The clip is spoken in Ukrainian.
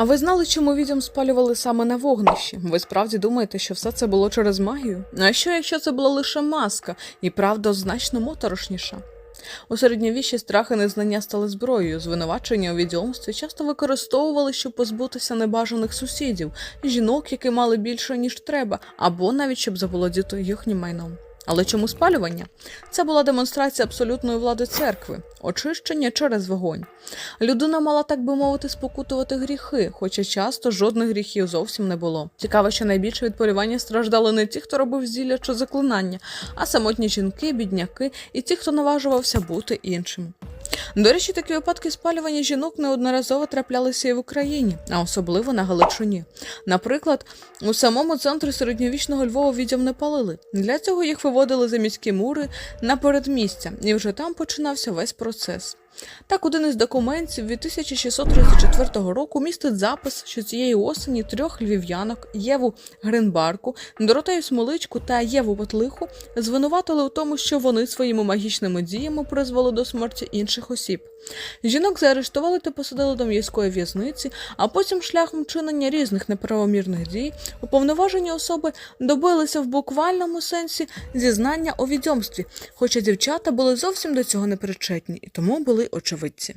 А ви знали, чому відьом спалювали саме на вогнищі? Ви справді думаєте, що все це було через магію? А що, якщо це була лише маска, і правда значно моторошніша? У середньовіччі страх і незнання стали зброєю. Звинувачення у відьомстві часто використовували, щоб позбутися небажаних сусідів, жінок, які мали більше ніж треба, або навіть щоб заволодіти їхнім майном. Але чому спалювання? Це була демонстрація абсолютної влади церкви, очищення через вогонь. Людина мала, так би мовити, спокутувати гріхи, хоча часто жодних гріхів зовсім не було. Цікаво, що найбільше від полювання страждали не ті, хто робив зілля чи заклинання, а самотні жінки, бідняки і ті, хто наважувався бути іншим. До речі, такі випадки спалювання жінок неодноразово траплялися і в Україні, а особливо на Галичині. Наприклад, у самому центрі середньовічного Львова відьом не палили. Для цього їх виводили за міські мури на передмістя, і вже там починався весь процес. Так, один із документів від 1634 року містить запис, що цієї осені трьох львів'янок Єву Гринбарку, Доротею Смоличку та Єву Петлиху звинуватили у тому, що вони своїми магічними діями призвели до смерті інших осіб. Жінок заарештували та посадили до міської в'язниці, а потім шляхом чинення різних неправомірних дій уповноважені особи добилися в буквальному сенсі зізнання у відьомстві, хоча дівчата були зовсім до цього не причетні і тому були очевидці.